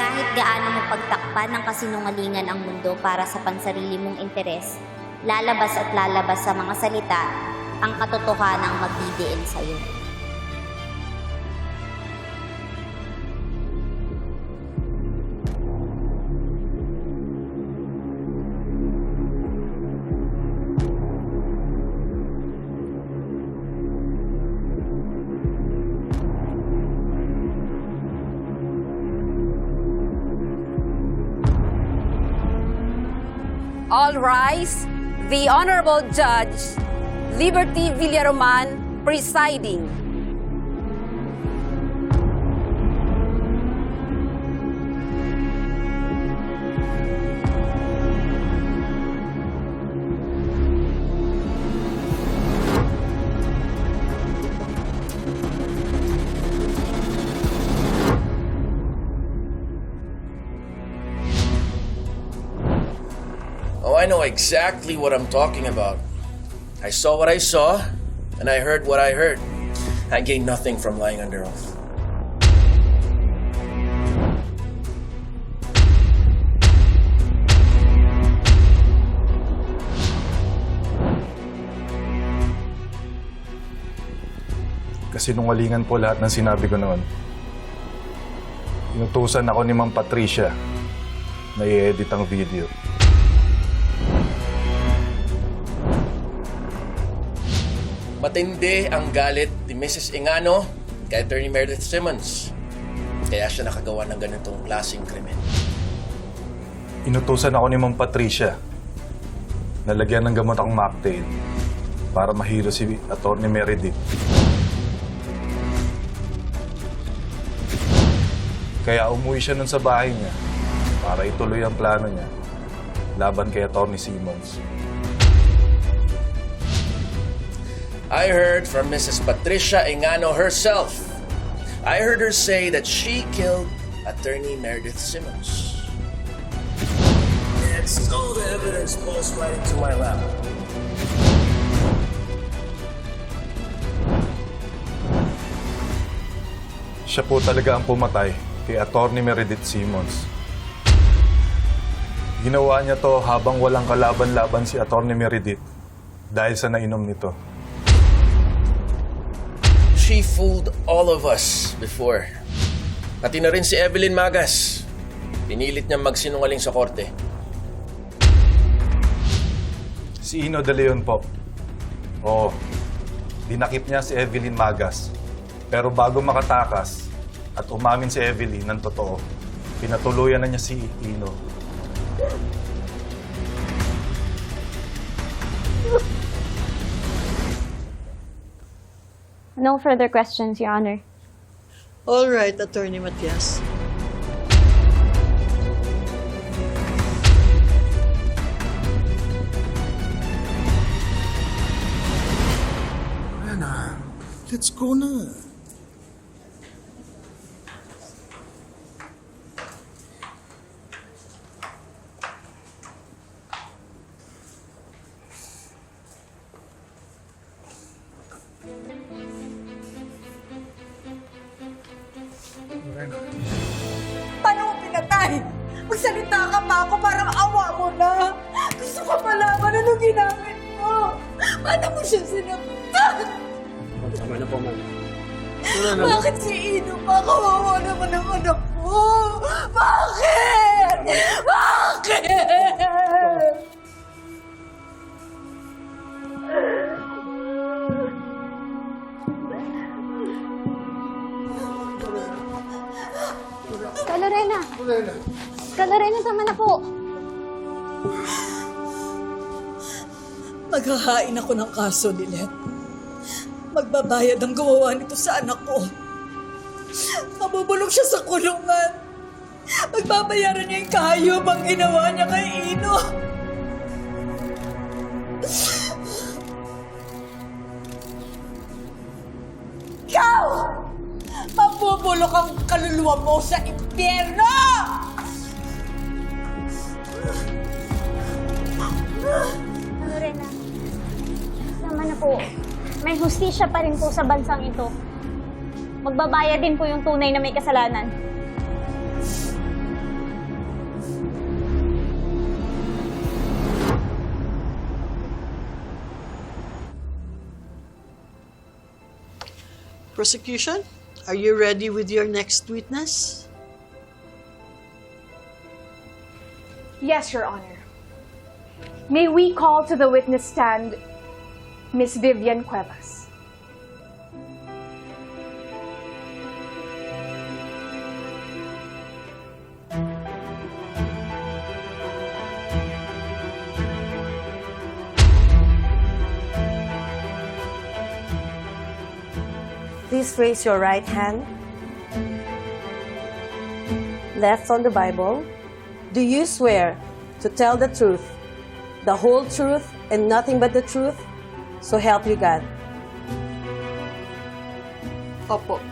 Kahit gaano mo pagtakpan ng kasinungalingan ang mundo para sa pansarili mong interes, lalabas at lalabas sa mga salita ang katotohanang magdidiin sa'yo. All rise. The Honorable Judge, Liberty Villaroman, presiding. Know exactly what I'm talking about. I saw what I saw, and I heard what I heard. I gained nothing from lying under oath. Kasinungalingan po lahat ng sinabi ko noon. Inutusan ako ni Ma'am Patricia na i-edit ang video. Matindi ang galit ni Mrs. Ingano kay Attorney Meredith Simmons. Kaya siya nakagawa ng ganitong klaseng krimen. Inutusan ako ni Ma'am Patricia na lagyan ng gamot ang mocktail para mahilo si Atty. Meredith. Kaya umuwi siya nun sa bahay niya para ituloy ang plano niya laban kay Atty. Simmons. I heard from Mrs. Patricia Ingano herself. I heard her say that she killed Attorney Meredith Simmons. And so the evidence falls right into my lap. Siya po talaga ang pumatay kay Atty. Meredith Simmons. Ginawa niya to habang walang kalaban-laban si Atty. Meredith dahil sa nainom nito. She fooled all of us before. Pati na rin si Evelyn Magas. Pinilit niya magsinungaling sa korte. Si Ino De Leon po. Oo, dinakip niya si Evelyn Magas. Pero bago makatakas at umamin si Evelyn ng totoo, pinatuluyan na niya si Ino. No further questions, Your Honor. All right, Attorney Matias. Let's go na. Pa ako, parang awa mo na. Gusto ko malaman ano ginamit mo. Paano mo siya sinaktan? Tama na po, ma'am. Bakit si Ino pa? Kawawa naman ang anak mo. Bakit? Bakit? Kalorena! Kalorena, tama na po. Maghahain ako ng kaso ni Let. Magbabayad ang gumawa nito sa anak ko. Mabubulong siya sa kulungan. Magbabayaran niya yung kahayop ang ginawa niya kay Ino. Ikaw! Mabubulok ang kaluluwa mo sa impyerno! may hustisya pa rin po sa bansang ito. Magbabaya din po yung tunay na may kasalanan. Prosecution, are you ready with your next witness? Yes, Your Honor. May we call to the witness stand Miss Vivian Cuevas. Please raise your right hand. Left on the Bible. Do you swear to tell the truth, the whole truth, and nothing but the truth? So help you God. Opo.